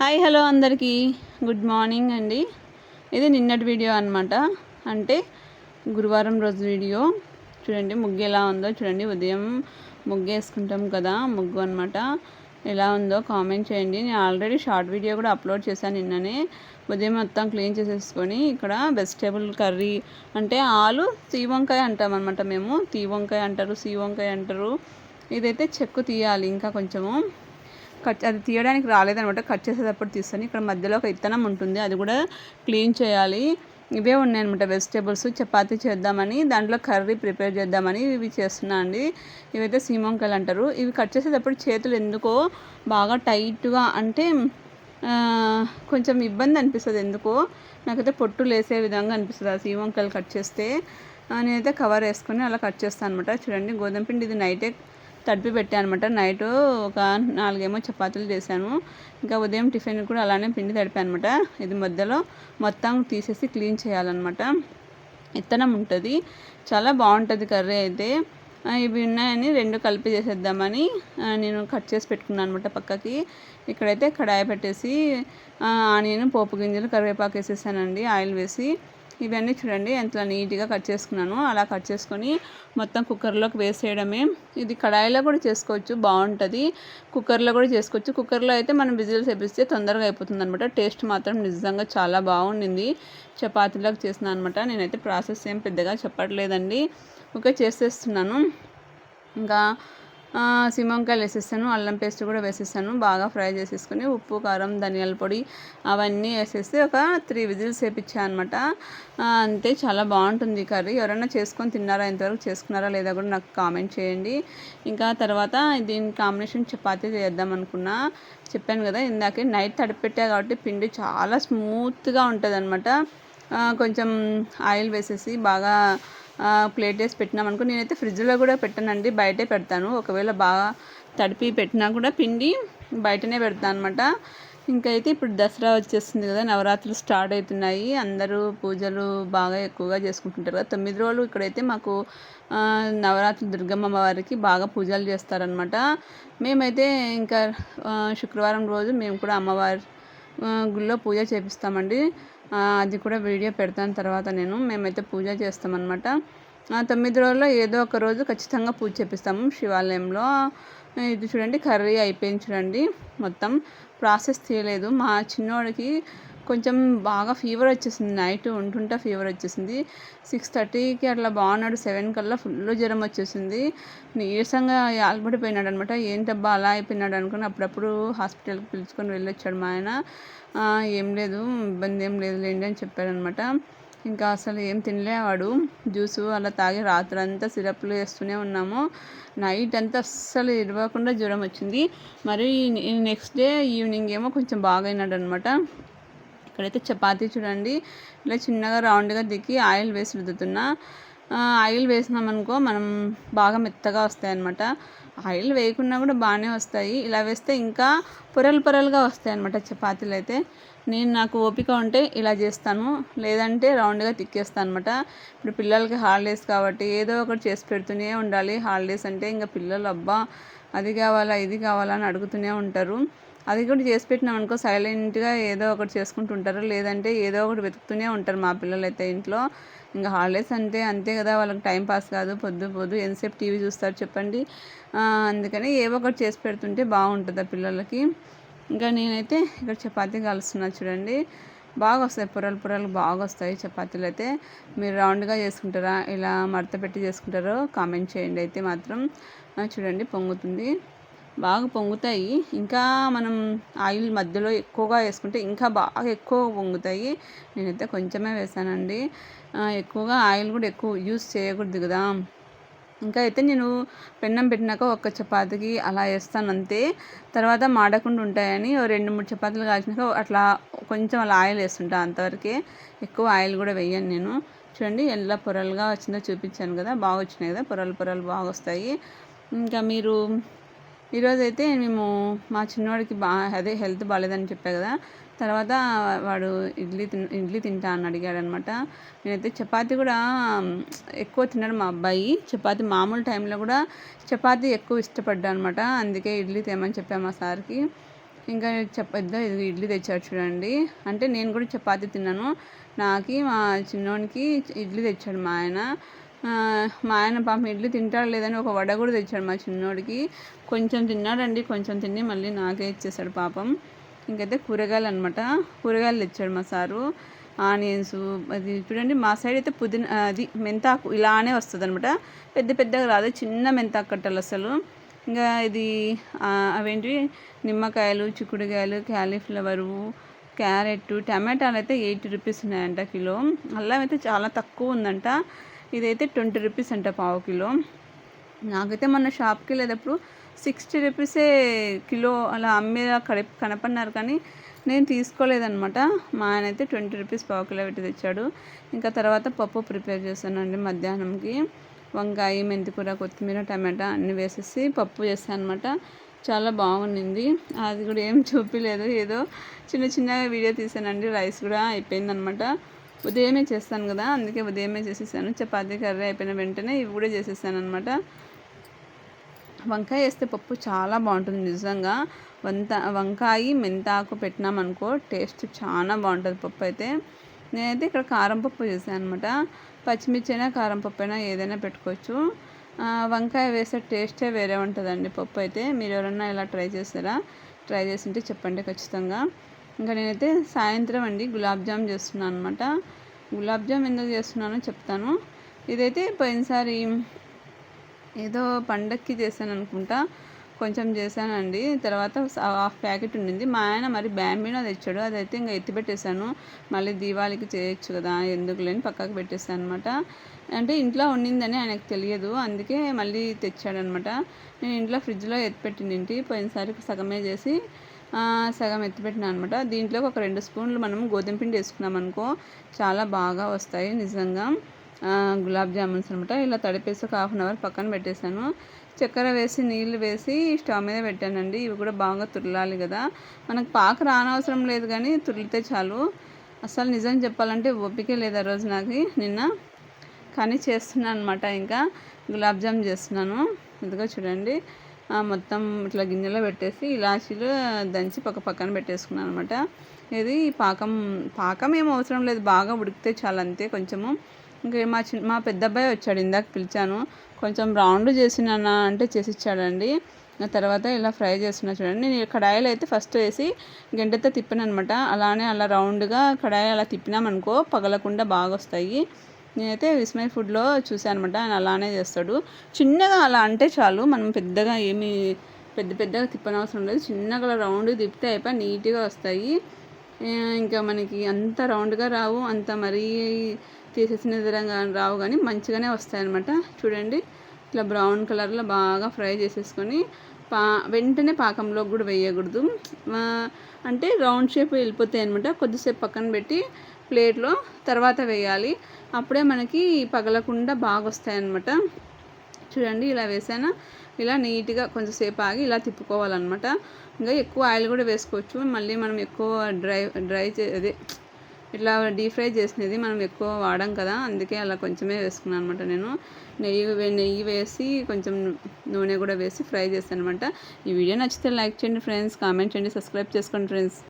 Hi hello అందరికీ. Good morning అండి. ఇది నిన్నటి వీడియో అనమాట అంటే గురువారం రోజు వీడియో. చూడండి ముగ్గు ఎలా ఉందో. చూడండి ఉదయం ముగ్గు వేసుకుంటాం కదా ముగ్గు అనమాట ఎలా ఉందో కామెంట్ చేయండి. నేను ఆల్రెడీ షార్ట్ వీడియో కూడా అప్లోడ్ చేశాను నిన్ననే. ఉదయం మొత్తం క్లీన్ చేసేసుకొని ఇక్కడ వెజిటేబుల్ కర్రీ అంటే ఆలు తీ వంకాయ అంటాం అనమాట మేము. తీ వంకాయ అంటారు సీ వంకాయ అంటారు. ఇదైతే చెక్కు తీయాలి ఇంకా కొంచెము. కట్ అది తీయడానికి రాలేదనమాట కట్ చేసేటప్పుడు తీస్తాను. ఇక్కడ మధ్యలో ఒక ఇత్తనం ఉంటుంది. అది కూడా క్లీన్ చేయాలి. ఇవే ఉన్నాయన్నమాట. వెజిటేబుల్స్ చపాతీ చేద్దామని దాంట్లో కర్రీ ప్రిపేర్ చేద్దామని ఇవి చేస్తున్నా అండి. ఇవైతే సీమంకాయలు అంటారు. ఇవి కట్ చేసేటప్పుడు చేతులు ఎందుకో బాగా టైట్గా అంటే కొంచెం ఇబ్బంది అనిపిస్తుంది ఎందుకో. నాకైతే పొట్టు లేసే విధంగా అనిపిస్తుంది ఆ సీమంకాయలు కట్ చేస్తే. నేనైతే కవర్ వేసుకొని అలా కట్ చేస్తాను అనమాట చూడండి గోధుమ పిండి ఇది నైటే తడిపి పెట్టాను అనమాట నైట్ ఒక నాలుగేమో చపాతీలు చేశాను. ఇంకా ఉదయం టిఫిన్ కూడా అలానే పిండి తడిపాను అనమాట ఇది మధ్యలో మొత్తం తీసేసి క్లీన్ చేయాలన్నమాట. ఇత్తనం ఉంటుంది. చాలా బాగుంటుంది కర్రీ అయితే. ఇవి ఉన్నాయని రెండు కలిపి చేసేద్దామని నేను కట్ చేసి పెట్టుకున్నాను అనమాట పక్కకి. ఇక్కడైతే కడాయి పెట్టేసి ఆనియన్ పోపు గింజలు కరివేపాకు వేసేసానండి ఆయిల్ వేసి. ఇవన్నీ చూడండి ఎంత నీట్గా కట్ చేసుకున్నాను. అలా కట్ చేసుకొని మొత్తం కుక్కర్లోకి వేసేయడమే. ఇది కడాయిలో కూడా చేసుకోవచ్చు బాగుంటుంది. కుక్కర్లో కూడా చేసుకోవచ్చు. కుక్కర్లో అయితే మనం విజిల్స్ వేపిస్తే తొందరగా అయిపోతుంది అనమాట టేస్ట్ మాత్రం నిజంగా చాలా బాగుండింది. చపాతీలోకి చేసిన అనమాట నేనైతే ప్రాసెస్ ఏం పెద్దగా చెప్పట్లేదండి. ఓకే చేసేస్తున్నాను. ఇంకా సిమంకాయలు వేసేస్తాను అల్లం పేస్ట్ కూడా వేసేస్తాను బాగా ఫ్రై చేసేసుకుని ఉప్పు కారం ధనియాల పొడి అవన్నీ వేసేసి ఒక త్రీ విజిల్స్ వేపించాను అనమాట అంతే చాలా బాగుంటుంది కర్రీ. ఎవరైనా చేసుకొని తిన్నారా? ఇంతవరకు చేసుకున్నారా లేదా కూడా నాకు కామెంట్ చేయండి. ఇంకా తర్వాత దీని కాంబినేషన్ చపాతీ చేద్దాం అనుకున్నా. చెప్పాను కదా ఇందాకే నైట్ తడిపెట్టా కాబట్టి పిండి చాలా స్మూత్గా ఉంటుంది అనమాట కొంచెం ఆయిల్ వేసేసి బాగా ప్లేట్ వేసి పెట్టినాం అనుకో నేనైతే ఫ్రిడ్జ్లో కూడా పెట్టానండి బయటే పెడతాను. ఒకవేళ బాగా తడిపి పెట్టినా కూడా పిండి బయటనే పెడతాను అనమాట ఇంకైతే ఇప్పుడు దసరా వచ్చేస్తుంది కదా నవరాత్రులు స్టార్ట్ అవుతున్నాయి. అందరూ పూజలు బాగా ఎక్కువగా చేసుకుంటుంటారు కదా. తొమ్మిది రోజులు ఇక్కడైతే మాకు నవరాత్రి దుర్గమ్మ వారికి బాగా పూజలు చేస్తారనమాట మేమైతే ఇంకా శుక్రవారం రోజు మేము కూడా అమ్మవారి గుళ్ళో పూజ చేపిస్తామండి. అది కూడా వీడియో పెడతాను తర్వాత నేను. మేమైతే పూజ చేస్తామన్నమాట. తొమ్మిది రోజుల్లో ఏదో ఒక రోజు ఖచ్చితంగా పూజ చేపిస్తాము శివాలయంలో. ఇది చూడండి కర్రీ అయిపోయింది చూడండి మొత్తం. ప్రాసెస్ తీయలేదు. మా చిన్నోడికి కొంచెం బాగా ఫీవర్ వచ్చేసింది. నైట్ ఉంటుంటే ఫీవర్ వచ్చేసింది. సిక్స్ థర్టీకి అట్లా బాగున్నాడు. సెవెన్ కల్లా ఫుల్ జ్వరం వచ్చేసింది. నీరసంగా ఆల్పడిపోయినాడు అనమాట ఏంటబ్బా అలా అయిపోయినాడు అనుకుని అప్పుడప్పుడు హాస్పిటల్కి పిలుచుకొని వెళ్ళొచ్చాడు మా ఆయన. ఏం లేదు. ఇబ్బంది ఏం లేదు. లేండి అని చెప్పాడనమాట. ఇంకా అసలు ఏం తినలేవాడు జ్యూసు అలా తాగి రాత్రంతా సిరప్లు వేస్తూనే ఉన్నాము. నైట్ అంతా అస్సలు ఇరవకుండా జ్వరం వచ్చింది. మరి నెక్స్ట్ డే ఈవినింగ్ ఏమో కొంచెం బాగైనాడు అనమాట ఇక్కడైతే చపాతీ చూడండి. ఇలా చిన్నగా రౌండ్గా దిక్కి ఆయిల్ వేసి రుద్దుతున్నా. ఆయిల్ వేసినామనుకో మనం బాగా మెత్తగా వస్తాయి అనమాట ఆయిల్ వేయకుండా కూడా బాగానే వస్తాయి. ఇలా వేస్తే ఇంకా పొరలు పొరలుగా వస్తాయి అనమాట చపాతీలు అయితే. నేను నాకు ఓపిక ఉంటే ఇలా చేస్తాను. లేదంటే రౌండ్గా తిక్కేస్తాను అనమాట ఇప్పుడు పిల్లలకి హాలిడేస్ కాబట్టి ఏదో ఒకటి చేసి పెడుతూనే ఉండాలి. హాలిడేస్ అంటే ఇంకా పిల్లలు అబ్బా అది కావాలా ఇది కావాలా అని అడుగుతూనే ఉంటారు. అది కూడా చేసి పెట్టినాం అనుకో సైలెంట్గా ఏదో ఒకటి చేసుకుంటూ ఉంటారు లేదంటే ఏదో ఒకటి వెతుకుతూనే ఉంటారు మా పిల్లలు అయితే ఇంట్లో. ఇంకా హాలిడేస్ అంటే అంతే కదా వాళ్ళకి టైం పాస్ కాదు పొద్దు పొద్దు ఎంతసేపు టీవీ చూస్తారు చెప్పండి. అందుకని ఏవో ఒకటి చేసి పెడుతుంటే బాగుంటుంది ఆ పిల్లలకి. ఇంకా నేనైతే ఇక్కడ చపాతీ కలుస్తున్నా చూడండి. బాగా వస్తాయి పొరలు పొరలు బాగా వస్తాయి చపాతీలు అయితే. మీరు రౌండ్గా చేసుకుంటారా ఇలా మడత పెట్టి చేసుకుంటారో కామెంట్ చేయండి అయితే మాత్రం. చూడండి పొంగుతుంది. బాగా పొంగుతాయి. ఇంకా మనం ఆయిల్ మధ్యలో ఎక్కువగా వేసుకుంటే ఇంకా బాగా ఎక్కువ పొంగుతాయి. నేనైతే కొంచెమే వేసానండి. ఎక్కువగా ఆయిల్ కూడా ఎక్కువ యూస్ చేయకూడదు కదా. ఇంకా అయితే నేను పెన్నం పెట్టినాక ఒక్క చపాతీకి అలా వేస్తాను అంతే తర్వాత మాడకుండా ఉంటాయని రెండు మూడు చపాతీలు కాల్చినాక అట్లా కొంచెం అలా ఆయిల్ వేస్తుంటాను అంతవరకే. ఎక్కువ ఆయిల్ కూడా వేయను నేను. చూడండి ఎలా పొరలుగా వచ్చిందో చూపించాను కదా. బాగా వచ్చినాయి కదా. పొరలు పొరలు బాగా వస్తాయి. ఇంకా మీరు ఈరోజు అయితే మేము మా చిన్నవాడికి బా అదే హెల్త్ బాగాలేదని చెప్పా కదా తర్వాత వాడు ఇడ్లీ తిన్ ఇడ్లీ తింటా అని అడిగాడు అనమాట నేనైతే చపాతి కూడా ఎక్కువ తిన్నాడు మా అబ్బాయి. చపాతి మామూలు టైంలో కూడా చపాతి ఎక్కువ ఇష్టపడ్డా అనమాట అందుకే ఇడ్లీ తేమని చెప్పాము మా సార్కి. ఇంకా చెప్పద్దా ఇది ఇడ్లీ తెచ్చాడు చూడండి. అంటే నేను కూడా చపాతి తిన్నాను. నాకి మా చిన్నోనికి ఇడ్లీ తెచ్చాడు మా ఆయన. మా ఆయన పాపం ఇడ్లీ తింటాడు లేదని ఒక వడ కూడా తెచ్చాడు మా చిన్నోడికి. కొంచెం తిన్నాడండి కొంచెం తిని మళ్ళీ నాకే ఇచ్చేసాడు పాపం. ఇంకైతే కూరగాయలు అనమాట కూరగాయలు తెచ్చాడు మా సారు. ఆనియన్స్ అది చూడండి మా సైడ్ అయితే పుదీనా అది మెంతాకు ఇలానే వస్తుంది అనమాట పెద్ద పెద్దగా రాదు చిన్న మెంతాకు కట్టలు అసలు. ఇంకా ఇది అవేంటి? నిమ్మకాయలు చిక్కుడుకాయలు క్యాలీఫ్లవరు క్యారెట్ టమాటాలు అయితే ఎయిటీ రూపీస్ ఉన్నాయంట కిలో. అల్లం అయితే చాలా తక్కువ ఉందంట. ఇదైతే ట్వంటీ రూపీస్ అంట పావు కిలో. నాకైతే మన షాప్కి వెళ్ళేటప్పుడు సిక్స్టీ రూపీసే కిలో అలా అమ్మే కనపడినారు కానీ నేను తీసుకోలేదనమాట మా ఆయన అయితే ట్వంటీ రూపీస్ పావు కిలో పెట్టి తెచ్చాడు. ఇంకా తర్వాత పప్పు ప్రిపేర్ చేశానండి మధ్యాహ్నంకి. వంకాయ మెంతికూర కొత్తిమీర టమాటా అన్నీ వేసేసి పప్పు చేస్తాను అనమాట చాలా బాగుండింది. అది కూడా ఏం చూపించలేదు ఏదో చిన్న చిన్నగా వీడియో తీసానండి రైస్ కూడా అయిపోయిందనమాట ఉదయమే చేస్తాను కదా అందుకే ఉదయమే చేసేసాను. చపాతీ కర్రీ అయిపోయిన వెంటనే ఇవి కూడా చేసేసాను అనమాట వంకాయ వేస్తే పప్పు చాలా బాగుంటుంది నిజంగా. వంత వంకాయ మెంతాకు పెట్టినామనుకో టేస్ట్ చాలా బాగుంటుంది పప్పు అయితే. నేనైతే ఇక్కడ కారం పప్పు చేశాను అనమాట పచ్చిమిర్చి అయినా కారం పప్పు అయినా ఏదైనా పెట్టుకోవచ్చు. వంకాయ వేసే టేస్టే వేరే ఉంటుందండి పప్పు అయితే. మీరు ఎవరన్నా ఇలా ట్రై చేస్తారా? ట్రై చేసి ఉంటే చెప్పండి ఖచ్చితంగా. ఇంకా నేనైతే సాయంత్రం అండి గులాబ్ జామ్ చేస్తున్నాను అనమాట గులాబ్ జామ్ ఎందుకు చేస్తున్నానో చెప్తాను. ఇదైతే పోయినసారి ఏదో పండక్కి చేశాను అనుకుంటా. కొంచెం చేశానండి. తర్వాత హాఫ్ ప్యాకెట్ ఉండింది. మా ఆయన మరి బ్యాంబీనో తెచ్చాడు. అదైతే ఇంకా ఎత్తిపెట్టేశాను మళ్ళీ దీవాళికి చేయొచ్చు కదా ఎందుకు లేని పక్కకు పెట్టేశాను అనమాట అంటే ఇంట్లో ఉండిందని ఆయనకు తెలియదు. అందుకే మళ్ళీ తెచ్చాడనమాట నేను ఇంట్లో ఫ్రిడ్జ్లో ఎత్తిపెట్టింది పోయినసారి సగమే చేసి సగం ఎత్తిపెట్టినా అనమాట దీంట్లో ఒక రెండు స్పూన్లు మనం గోధుమ పిండి వేసుకున్నాం అనుకో చాలా బాగా వస్తాయి నిజంగా. గులాబ్ జామున్స్ అనమాట ఇలా తడిపేసి ఒక హాఫ్ అన్ అవర్ పక్కన పెట్టేశాను. చక్కెర వేసి నీళ్ళు వేసి స్టవ్ మీద పెట్టానండి. ఇవి కూడా బాగా తురలాలి కదా. మనకు పాక రానవసరం లేదు కానీ తురిలితే చాలు. అసలు నిజం చెప్పాలంటే ఓపికే లేదు ఆ రోజు నాకు నిన్న. కానీ చేస్తున్నాను అనమాట ఇంకా. గులాబ్ జామ్ చేస్తున్నాను. ఇదిగో చూడండి. మొత్తం ఇట్లా గిన్నెలో పెట్టేసి ఇలాచీలు దంచి పక్క పక్కన పెట్టేసుకున్నాను అనమాట ఇది పాకం పాకం ఏం అవసరం లేదు. బాగా ఉడికితే చాలు అంతే కొంచెము. ఇంకా మా చిన్న మా పెద్ద అబ్బాయి వచ్చాడు ఇందాక పిలిచాను. కొంచెం రౌండ్ చేసినా అంటే చేసి ఇచ్చాడండి తర్వాత ఇలా ఫ్రై చేస్తున్నా చూడండి. నేను కడాయిలో అయితే ఫస్ట్ వేసి గంటతో తిప్పాను అనమాట అలానే అలా రౌండ్గా కడాయి అలా తిప్పినామనుకో పగలకుండా బాగా వస్తాయి నేనైతే విస్మయ్ ఫుడ్లో చూసాను అనమాట ఆయన అలానే చేస్తాడు. చిన్నగా అలా అంటే చాలు. మనం పెద్దగా ఏమి పెద్ద పెద్దగా తిప్పనవసరం లేదు. చిన్నగా రౌండ్ తిప్పితే అయిపోయి నీట్గా వస్తాయి. ఇంకా మనకి అంత రౌండ్గా రావు. అంత మరీ తీసేసిన విధంగా రావు కానీ మంచిగానే వస్తాయి అనమాట చూడండి. ఇట్లా బ్రౌన్ కలర్లో బాగా ఫ్రై చేసేసుకొని పా వెంటనే పాకంలో కూడా వేయకూడదు. అంటే రౌండ్ షేప్ వెళ్ళిపోతాయి అనమాట కొద్దిసేపు పక్కన పెట్టి ప్లేట్లో తర్వాత వేయాలి. అప్పుడే మనకి పగలకుండా బాగా వస్తాయన్నమాట చూడండి ఇలా వేసాను? ఇలా నీట్గా కొంచెంసేపు ఆగి ఇలా తిప్పుకోవాలన్నమాట. ఇంకా ఎక్కువ ఆయిల్ కూడా వేసుకోవచ్చు. మళ్ళీ మనం ఎక్కువ డ్రై డ్రై చే అదే ఇట్లా డీప్ ఫ్రై చేసినది మనం ఎక్కువ వాడాం కదా అందుకే అలా కొంచెమే వేసుకున్నాను అనమాట నేను. నెయ్యి నెయ్యి వేసి కొంచెం నూనె కూడా వేసి ఫ్రై చేస్తాను అనమాట ఈ వీడియో నచ్చితే లైక్ చేయండి ఫ్రెండ్స్ కామెంట్ చేయండి సబ్స్క్రైబ్ చేసుకోండి ఫ్రెండ్స్.